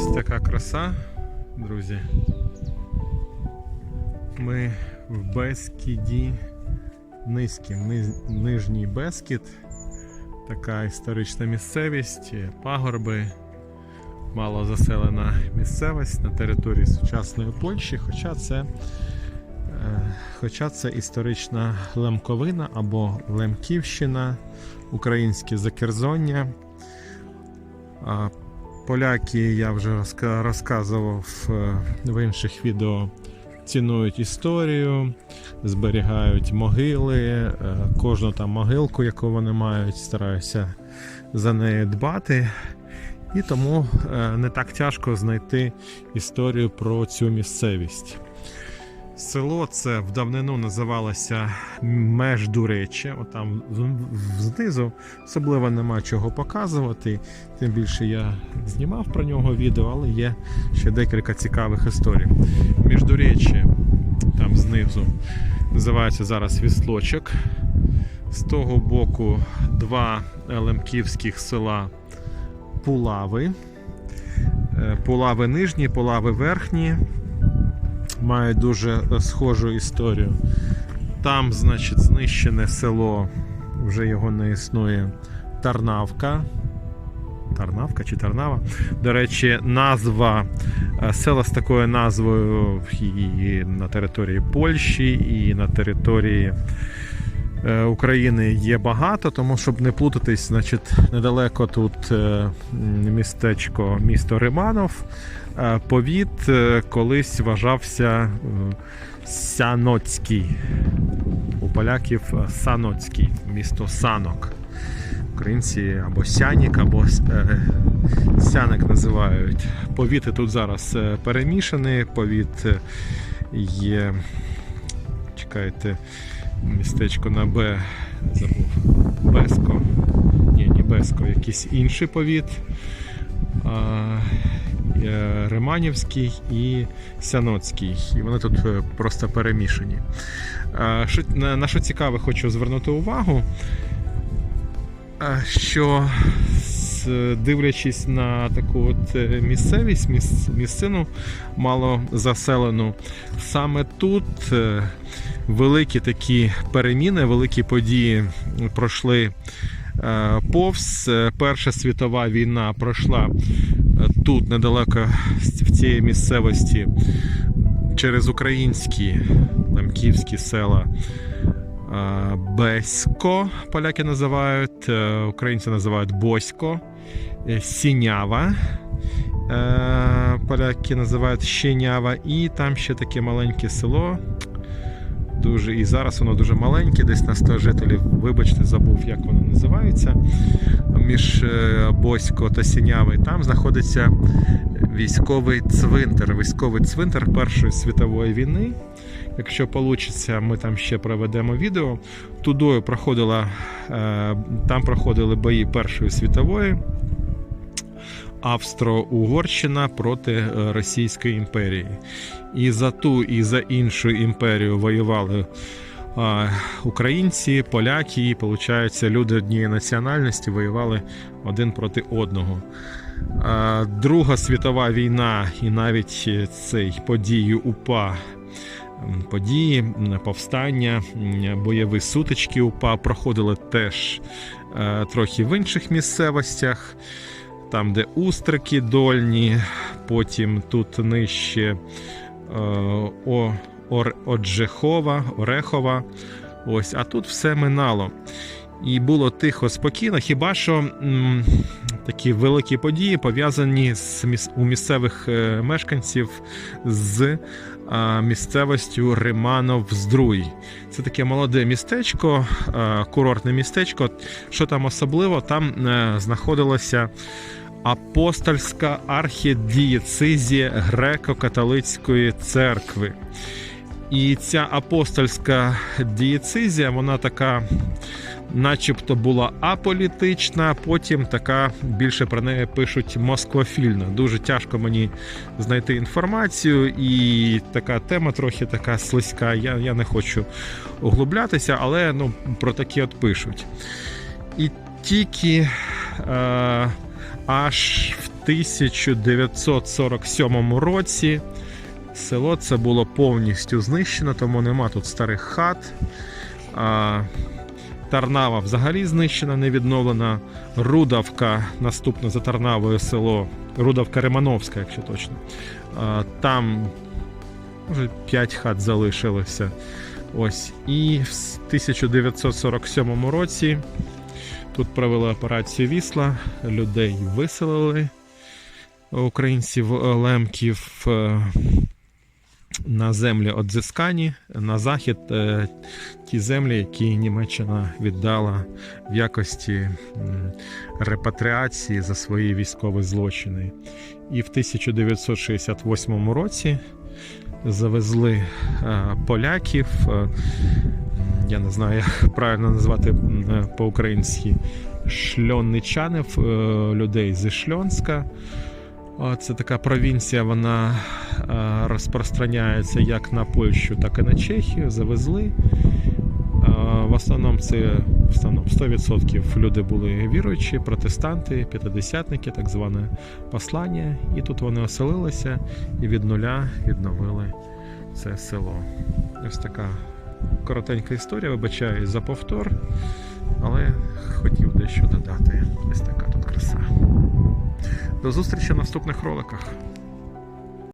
Ось така краса, друзі. Ми в Бескіді Низьким, Низ- Нижній Бескід. Така історична місцевість, пагорби, мало заселена місцевість на території сучасної Польщі, хоча це, е, хоча це історична Лемковина або Лемківщина, українське закерзоння. Поляки, я вже розказував е, в інших відео, цінують історію, зберігають могили, е, кожну там могилку, яку вони мають, стараються за нею дбати. І тому е, не так тяжко знайти історію про цю місцевість. Село це в давнину називалося Междуреччя. Отам знизу особливо нема чого показувати. Тим більше я знімав про нього відео, але є ще декілька цікавих історій. Міждуреччя, там знизу, називається зараз Віслочок. З того боку два лемківських села Пулави. Е, Пулави нижні, Пулави верхні. Мають дуже е, схожу історію. Там, значить, знищене село, вже його не існує. Тарнавка. Тарнавка чи Тарнава. До речі, назва е, села з такою назвою і на території Польщі, і на території е, України є багато, тому щоб не плутатись, значить, недалеко тут містечко, місто Риманов. Е, Повіт е, колись вважався е, Сяноцький. У поляків Саноцький, місто Санок. Українці або Сянік, або Сяник називають. Повіти тут зараз перемішані. Повіт є. Чекайте, містечко на Б забув. Беско. Ні, не Беско, якийсь інший повіт. Е, Риманівський і Сяноцький. І вони тут е, просто перемішані. На що цікаве, хочу звернути увагу, що дивлячись на таку от е, місцевість, місцину мало заселену, саме тут великі такі переміни, великі події пройшли повз. Е, Перша світова війна пройшла е, тут, недалеко в цій місцевості, через українські лемківські села. Е, Бесько, поляки називають, е, українці називають Босько, е, Сінява. е, Поляки називають Щенява, і там ще таке маленьке село. Дуже, і зараз воно дуже маленьке, десь на 100 жителів. Вибачте, забув, як воно називається. Між е, Босько та Сіняви. Там знаходиться військовий цвинтар. Військовий цвинтар Першої світової війни. Якщо вийде, ми там ще проведемо відео. Тудою проходила, е, там проходили бої Першої світової. Австро-Угорщина проти е, Російської імперії. І за ту, і за іншу імперію воювали а, українці, поляки, і, виходить, люди однієї національності воювали один проти одного. Друга світова війна і навіть е, цей події УПА. Події, повстання, бойові сутички УПА проходили теж е, трохи в інших місцевостях, там, де Устрики дольні, потім тут нижче е, О, Оджехова, Орехова. Ось, а тут все минало. І було тихо, спокійно. Хіба що м, такі великі події пов'язані з у місцевих е, мешканців з а, місцевостю Риманов-Здруй. Це таке молоде містечко, е, курортне містечко. Що там особливо? Там е, знаходилося апостольська архідієцизія греко-католицької церкви. І ця апостольська дієцизія, вона така, начебто, була аполітична, потім така більше про неї пишуть москвофільна. Дуже тяжко мені знайти інформацію, і така тема трохи така слизька. Я, я не хочу углублятися, але ну, про такі от пишуть. І тільки е, аж в 1947 році. Село це було повністю знищено, тому нема тут старих хат. А, Тарнава взагалі знищена, не відновлена. Рудавка, наступне за Тарнавою село, Рудавка Римановська, якщо точно. А, Там може 5 хат залишилося. Ось. І в 1947 році тут провели операцію Вісла, людей виселили українців е, лемків е, на землі Одзискані, на захід е, ті землі, які Німеччина віддала в якості репатріації за свої військові злочини. І в 1968 році завезли е, поляків. е, Я не знаю, як правильно назвати е, по-українськи шльонничанів, людей зі Шльонська. Це така провінція, вона розпространяється як на Польщу, так і на Чехію. Завезли. В основному це в основному 100% люди були віруючі, протестанти, п'ятидесятники, так зване послання. І тут вони оселилися і від нуля відновили це село. Ось така коротенька історія, вибачаю за повтор, але хотів дещо додати. Ось така тут краса. До зустрічі в наступних роликах.